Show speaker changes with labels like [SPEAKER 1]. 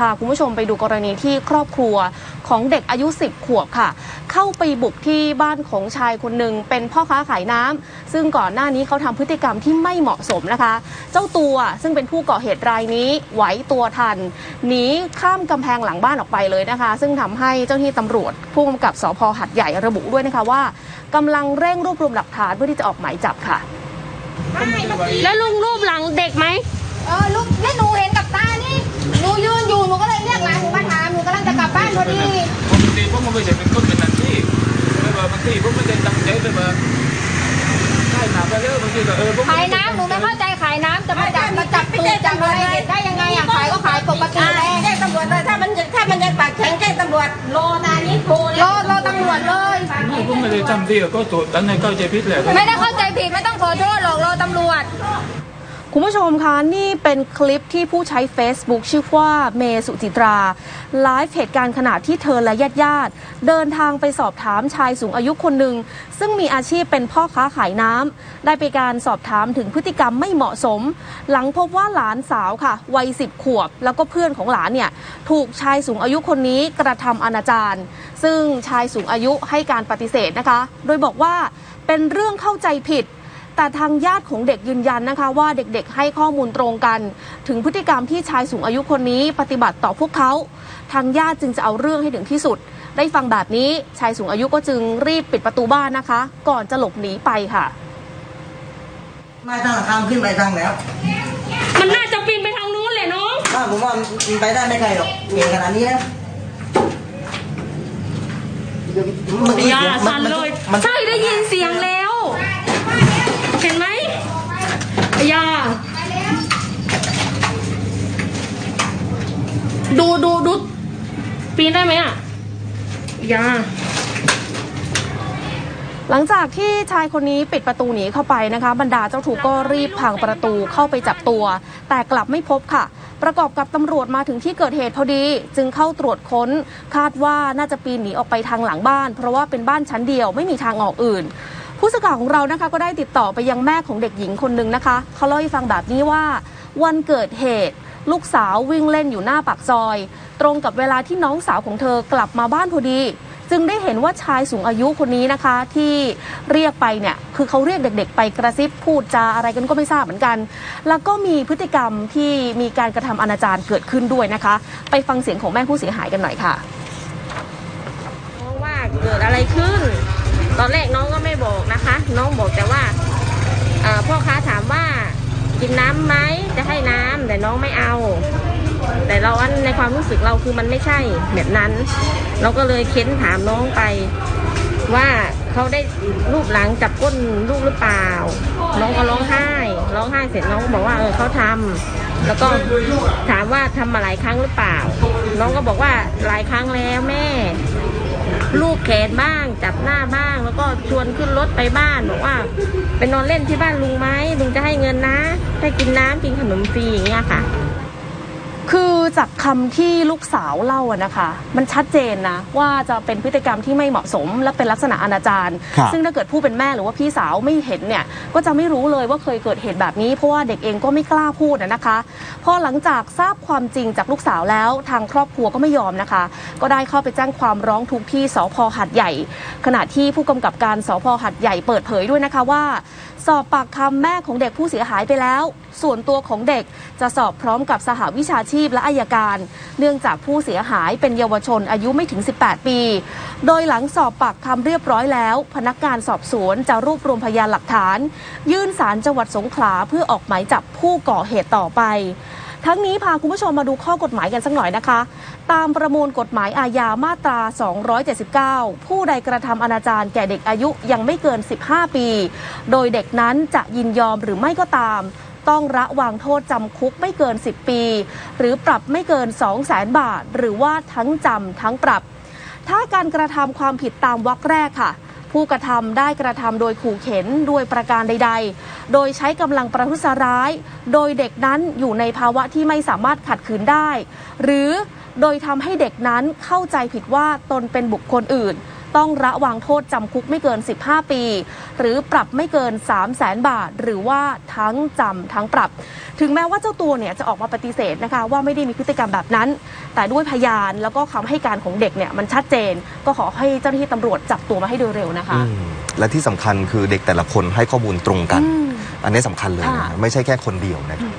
[SPEAKER 1] พาคุณผู้ชมไปดูกรณีที่ครอบครัวของเด็กอายุ 10 ขวบค่ะ เข้าไปบุกที่บ้านของชายคนหนึ่งเป็นพ่อค้าขายน้ำซึ่งก่อนหน้านี้เขาทำพฤติกรรมที่ไม่เหมาะสมนะคะ เจ้าตัวซึ่งเป็นผู้ก่อเหตุรายนี้ไหวตัวทันหนีข้ามกำแพงหลังบ้านออกไปเลยนะคะ ซึ่งทำให้เจ้าหน้าที่ตำรวจ ผู้กำกับสพหัดใหญ่ระบุด้วยนะคะว่ากำลังเร่งรวบรวมหลักฐานเพื่อที่จะออกหมายจับค่ะ
[SPEAKER 2] แล้วลุงรูปหลังเด็กไหม
[SPEAKER 3] เออลูกนี่หนูเห็นกับตานี่หนู
[SPEAKER 4] ทีผมไม่ได้ตั้งใจเลยว่าใช่หนาไปแล้วบางทีก็เออผม
[SPEAKER 3] ขายน้ำหนูไม่เข้าใจขายน้ำจะมาจับมาจับตูดจับอะไรได้ยังไงอะขายก็ขายปกติเลย
[SPEAKER 5] แจ้งตำรวจเลยถ้ามันถ้ามันยังปากแข็งแจ้งตำรวจรอนานี้โทร
[SPEAKER 3] รอรอตำรวจเลย
[SPEAKER 4] ไม่ผมไม่ได้ทำที่ก็ตัวดันในเข้าใจผิดแหละ
[SPEAKER 3] ไม่ได้เข้าใจผิดไม่ต้องขอโทษหรอกรอตำรวจ
[SPEAKER 1] คุณผู้ชมคะนี่เป็นคลิปที่ผู้ใช้ Facebook ชื่อว่าเมสุจิตรา ไลฟ์เหตุการณ์ขณะที่เธอและญาติญาติๆเดินทางไปสอบถามชายสูงอายุคนหนึ่ง ซึ่งมีอาชีพเป็นพ่อค้าขายน้ำ ได้ไปการสอบถามถึงพฤติกรรมไม่เหมาะสม หลังพบว่าหลานสาวค่ะ วัยสิบขวบ แล้วก็เพื่อนของหลานเนี่ย ถูกชายสูงอายุคนนี้กระทำอนาจารซึ่งชายสูงอายุให้การปฏิเสธนะคะ โดยบอกว่าเป็นเรื่องเข้าใจผิด แต่ทางญาติของเด็กยืนยันนะคะ ว่าเด็กๆให้ข้อมูลตรงกัน ถึงพฤติกรรมที่ชายสูงอายุคนนี้ปฏิบัติต่อพวกเขา ทางญาติจึงจะเอาเรื่องให้ถึงที่สุด ได้ฟังแบบนี้ชายสูงอายุก็จึงรีบปิดประตูบ้านนะคะ ก่อนจะหลบหนีไปค่ะ
[SPEAKER 6] ไม่ตั้งหลักคำขึ้นไปทางแล้ว
[SPEAKER 2] มันน่าจะปีนไปทางนู้นแหละน้อง
[SPEAKER 6] ถ้าผมว่ามันไปได้ไม่ไกลหรอกเก่งขนาดนี้นะเมื่อกี้
[SPEAKER 2] อย่า
[SPEAKER 6] มั
[SPEAKER 2] สั่นเลย
[SPEAKER 6] มัน
[SPEAKER 2] ใช่ได้ยินเสียงแล้ว เห็นไหมอย่าดูดูดูปีนได้ไหมอะอย่า
[SPEAKER 1] หลังจากที่ชายคนนี้ปิดประตูหนีเข้าไปนะคะ บรรดาเจ้าทุกก็รีบพังประตูเข้าไปจับตัว แต่กลับไม่พบค่ะ ประกอบกับตำรวจมาถึงที่เกิดเหตุพอดี จึงเข้าตรวจค้น คาดว่าน่าจะปีนหนีออกไปทางหลังบ้าน เพราะว่าเป็นบ้านชั้นเดียวไม่มีทางออกอื่น ผู้สื่อข่าวของเรานะคะก็ได้ติดต่อไปยังแม่ของเด็กหญิงคนหนึ่งนะคะเขาเล่าให้ฟังแบบนี้ว่า วันเกิดเหตุ ลูกสาววิ่งเล่นอยู่หน้าปากซอย ตรงกับเวลาที่น้องสาวของเธอกลับมาบ้านพอดี จึงได้เห็นว่าชายสูงอายุคนนี้นะคะ ที่เรียกไปเนี่ยคือเขาเรียกเด็ก ๆ ไปกระซิบพูดจาอะไรกันก็ไม่ทราบเหมือนกัน แล้วก็มีพฤติกรรมที่มีการกระทำอนาจารเกิดขึ้นด้วยนะคะ ไปฟังเสียงของแม่ผู้เสียหายกันหน่อยค่ะ
[SPEAKER 2] ว่าเกิดอะไรขึ้น ตอนแรกน้องก็ไม่บอกนะคะ น้องบอกแต่ว่าพ่อค้าถามว่ากินน้ำไหมจะให้น้ำแต่น้องไม่เอา แต่เราอันในความรู้สึกเราคือมันไม่ใช่แบบนั้น เราก็เลยเค้นถามน้องไป ว่าเขาได้รูปหลังจับก้นลูกหรือเปล่า น้องก็ร้องไห้ร้องไห้เสร็จน้องก็บอกว่าเออเขาทำแล้วก็ถามว่าทำมาหลายครั้งหรือเปล่า น้องก็บอกว่าหลายครั้งแล้วแม่ ลูกแขนบ้าง จับหน้าบ้าง แล้วก็ชวนขึ้นรถไปบ้านบอกว่าไปนอนเล่นที่บ้านลุงไหมลุงจะให้เงินนะ ให้กินน้ำกินขนมฟรีอย่างเงี้ยค่ะ
[SPEAKER 1] คือ จากคำที่ลูกสาวเล่าอะนะคะ มันชัดเจนนะ ว่าจะเป็นพฤติกรรมที่ไม่เหมาะสม และเป็นลักษณะอนาจาร
[SPEAKER 7] ครับ
[SPEAKER 1] ซึ่งถ้าเกิดผู้เป็นแม่หรือว่าพี่สาวไม่เห็นเนี่ยก็จะไม่รู้เลยว่าเคยเกิดเหตุแบบนี้ เพราะว่าเด็กเองก็ไม่กล้าพูดอะนะคะพอหลังจากทราบความจริงจากลูกสาวแล้วทางครอบครัวก็ไม่ยอมนะคะ ก็ได้เข้าไปแจ้งความร้องทุกข์ที่สพหัดใหญ่ ขณะที่ผู้กำกับการสพหัดใหญ่เปิดเผยด้วยนะคะว่าสอบปากคำแม่ของเด็กผู้เสียหายไปแล้ว ส่วนตัวของเด็กจะสอบพร้อมกับสหวิชาชีพและอายการ เนื่องจากผู้เสียหายเป็นเยาวชนอายุไม่ถึง 18 ปี โดยหลังสอบปากคำเรียบร้อยแล้ว พนักงานสอบสวนจะรวบรวมพยานหลักฐาน ยื่นสารจังหวัดสงขลาเพื่อออกหมายจับผู้ก่อเหตุต่อไปทั้งนี้พาคุณผู้ชมมาดูข้อกฎหมายกันสักหน่อยนะคะ ตามประมวลกฎหมายอาญามาตรา 279 ผู้ใดกระทำอนาจารแก่เด็กอายุยังไม่เกิน 15 ปี โดยเด็กนั้นจะยินยอมหรือไม่ก็ตาม ต้องระวางโทษจำคุกไม่เกิน 10 ปี หรือปรับไม่เกิน 2 0 0แสนบาท หรือว่าทั้งจำทั้งปรับ ถ้าการกระทำความผิดตามวรรคแรกค่ะผู้กระทำได้กระทำโดยขู่เข็นด้วยประการใด ๆ โดยใช้กำลังประทุษร้าย โดยเด็กนั้นอยู่ในภาวะที่ไม่สามารถขัดขืนได้ หรือโดยทำให้เด็กนั้นเข้าใจผิดว่าตนเป็นบุคคลอื่น ต้องระวังโทษจำคุกไม่เกิน 15 ปี หรือปรับไม่เกิน 3 0 0แสนบาท หรือว่าทั้งจำทั้งปรับ ถึงแม้ว่าเจ้าตัวเนี่ยจะออกมาปฏิเสธนะคะว่าไม่ได้มีพฤติกรรมแบบนั้น แต่ด้วยพยานแล้วก็คำให้การของเด็กเนี่ยมันชัดเจน ก็ขอให้เจ้าหน้าที่ตำรวจจับตัวมาให้โดยเร็วนะคะ
[SPEAKER 7] อืมและที่สำคัญคือเด็กแต่ละคนให้ข้อมูลตรงกัน
[SPEAKER 1] อืม
[SPEAKER 7] อันนี้สำคัญเลยนะ
[SPEAKER 1] ค่ะ
[SPEAKER 7] ไม่ใช่แค่คนเดียวนะครับ